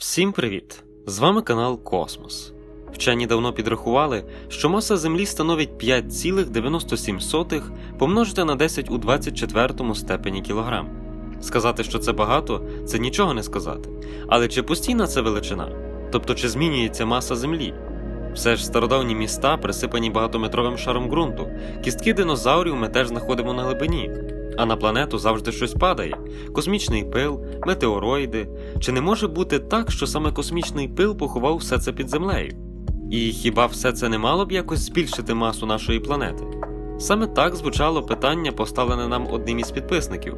Всім привіт! З вами канал Космос. Вчені давно підрахували, що маса Землі становить 5,97 помножити на 10 у 24 степені кілограм. Сказати, що це багато, це нічого не сказати. Але чи постійна це величина? Тобто чи змінюється маса Землі? Все ж стародавні міста присипані багатометровим шаром ґрунту, кістки динозаврів ми теж знаходимо на глибині, а на планету завжди щось падає: космічний пил, метеороїди. Чи не може бути так, що саме космічний пил поховав все це під землею? І хіба все це не мало б якось збільшити масу нашої планети? Саме так звучало питання, поставлене нам одним із підписників.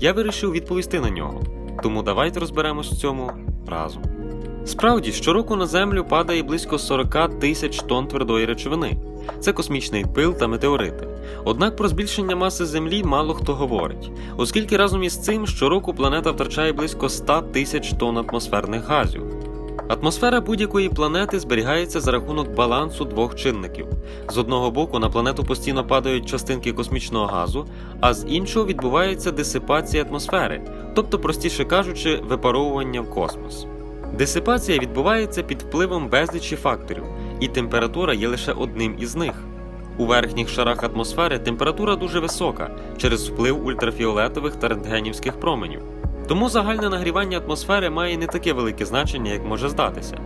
Я вирішив відповісти на нього. Тому давайте розберемось в цьому разом. Справді, щороку на Землю падає близько 40 тисяч тонн твердої речовини. Це космічний пил та метеорити. Однак про збільшення маси Землі мало хто говорить, оскільки разом із цим щороку планета втрачає близько 100 тисяч тонн атмосферних газів. Атмосфера будь-якої планети зберігається за рахунок балансу двох чинників. З одного боку на планету постійно падають частинки космічного газу, а з іншого відбувається дисипація атмосфери, тобто, простіше кажучи, випаровування в космос. Дисипація відбувається під впливом безлічі факторів, і температура є лише одним із них. У верхніх шарах атмосфери температура дуже висока через вплив ультрафіолетових та рентгенівських променів. Тому загальне нагрівання атмосфери має не таке велике значення, як може здатися.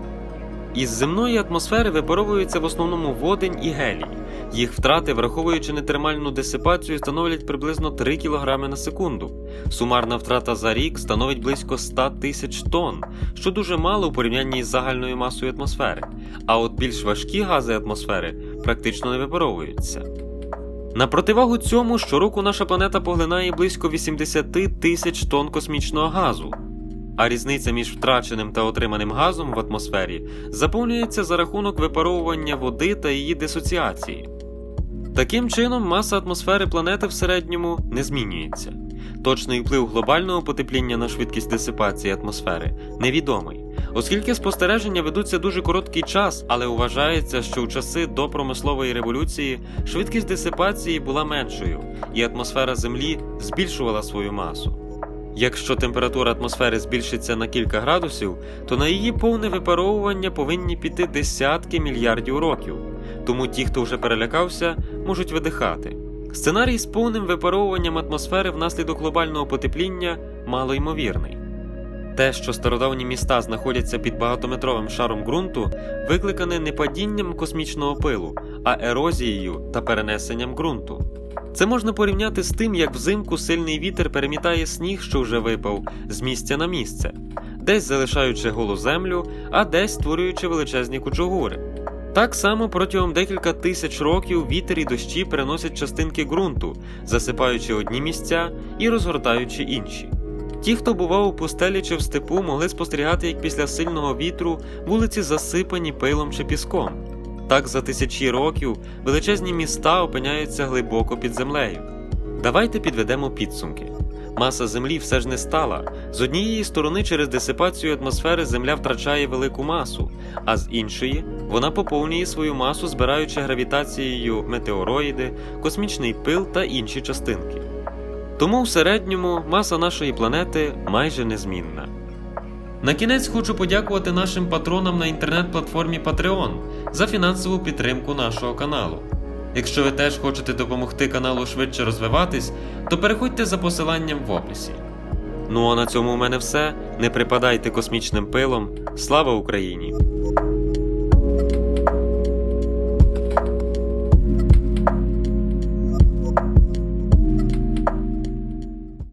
Із земної атмосфери випаровується в основному водень і гелій. Їх втрати, враховуючи нетермальну дисипацію, становлять приблизно 3 кг на секунду. Сумарна втрата за рік становить близько 100 тисяч тонн, що дуже мало у порівнянні з загальною масою атмосфери. А от більш важкі гази атмосфери практично не випаровуються. На противагу цьому щороку наша планета поглинає близько 80 тисяч тонн космічного газу, а різниця між втраченим та отриманим газом в атмосфері заповнюється за рахунок випаровування води та її дисоціації. Таким чином, маса атмосфери планети в середньому не змінюється. Точний вплив глобального потепління на швидкість дисипації атмосфери невідомий, оскільки спостереження ведуться дуже короткий час, але вважається, що у часи до промислової революції швидкість дисипації була меншою, і атмосфера Землі збільшувала свою масу. Якщо температура атмосфери збільшиться на кілька градусів, то на її повне випаровування повинні піти десятки мільярдів років, тому ті, хто вже перелякався, можуть видихати. Сценарій з повним випаровуванням атмосфери внаслідок глобального потепління малоймовірний. Те, що стародавні міста знаходяться під багатометровим шаром ґрунту, викликане не падінням космічного пилу, а ерозією та перенесенням ґрунту. Це можна порівняти з тим, як взимку сильний вітер перемітає сніг, що вже випав, з місця на місце, десь залишаючи голу землю, а десь створюючи величезні кучугури. Так само протягом декілька тисяч років вітер і дощі переносять частинки ґрунту, засипаючи одні місця і розгортаючи інші. Ті, хто бував у пустелі чи в степу, могли спостерігати, як після сильного вітру вулиці засипані пилом чи піском. Так за тисячі років величезні міста опиняються глибоко під землею. Давайте підведемо підсумки. Маса Землі все ж не стала. З однієї сторони, через дисипацію атмосфери Земля втрачає велику масу, а з іншої вона поповнює свою масу, збираючи гравітацією метеороїди, космічний пил та інші частинки. Тому в середньому маса нашої планети майже незмінна. На кінець хочу подякувати нашим патронам на інтернет-платформі Patreon за фінансову підтримку нашого каналу. Якщо ви теж хочете допомогти каналу швидше розвиватись, то переходьте за посиланням в описі. Ну а на цьому у мене все. Не припадайте космічним пилом. Слава Україні!